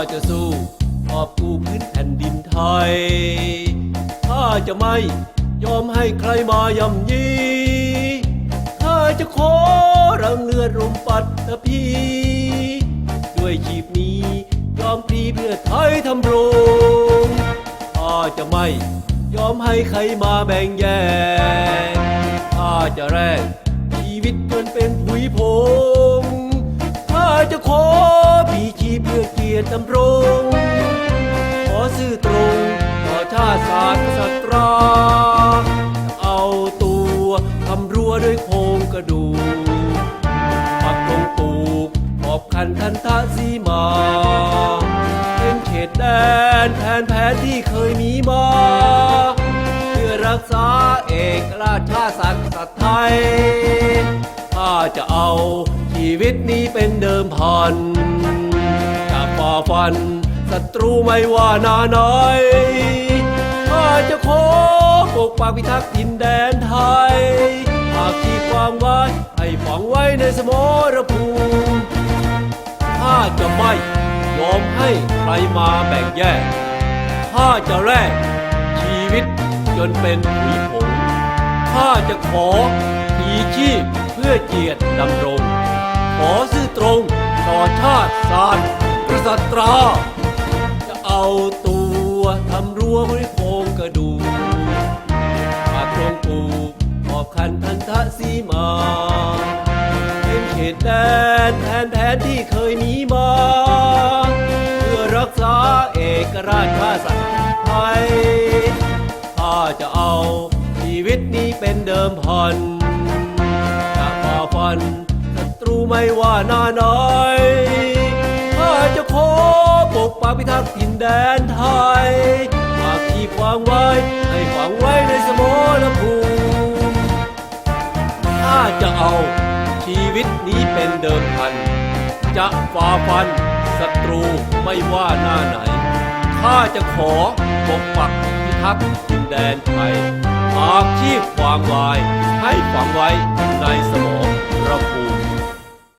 าจะสู้ขอบกู้พื้นแผ่นดินไทย ข้าจะไม่ยอมให้ใครมาย่ำยี ข้าจะขอรังเลือดรุมปัดตะพี ด้วยชีพนี้ยอมพลีเพื่อไทยทำรงข้าจะไม่ยอมให้ใครมาแบ่งแยกข้าจะแรงชีวิตจนเป็นผุยโพ ตดำรงขอซื่อตรงต่อชาติศาสตร์สตราเอาตัวทำรั้วด้วยโครงกระดูกปักตรงปลูกขอบคันคันทะสีมา เป็นเขตแดนแทนแผนที่เคยมีมา เพื่อรักษาเอกราชชาติสัตว์สัตว์ไทยถ้าจะเอาชีวิตนี้เป็นเดิมพัน ฟันศัตรูไม่ว่านาไหนข้าจะขอปกปักพิทักษ์ดินแดนไทยหากที่ความไว้ให้ฝังไว้ในสมรภูมิข้าจะไม่ยอมให้ใครมาแบ่งแยกข้าจะแลกชีวิตจนเป็นผุยผงข้าจะขอพีชีพเพื่อเกียรติดำรง ขอซื่อตรงต่อชาติศาสตร์ัตราจะเอาตัวทำรั้วไว้โครงกระดูกปาโครงปูขอบคันพันธสีมาเป็นเขตแดนแทนแผนที่เคยมีมา เพื่อรักษาเอกราชชาติสัตว์ไทยข้าจะเอาชีวิตนี้เป็นเดิมพันจะฝ่าฟันศัตรูไม่ว่าหน้าไหน แดนไทยหากที่ฝังไว้ ให้ฝังไว้ในสมรภูมิข้าจะเอาชีวิตนี้เป็นเดิมพัน จะฝ่าฟันศัตรูไม่ว่าหน้าไหนข้าจะขอปกปักพิทักษ์ดินแดนไทยหากชีพวางไว้ให้ฝังไว้ในสมองร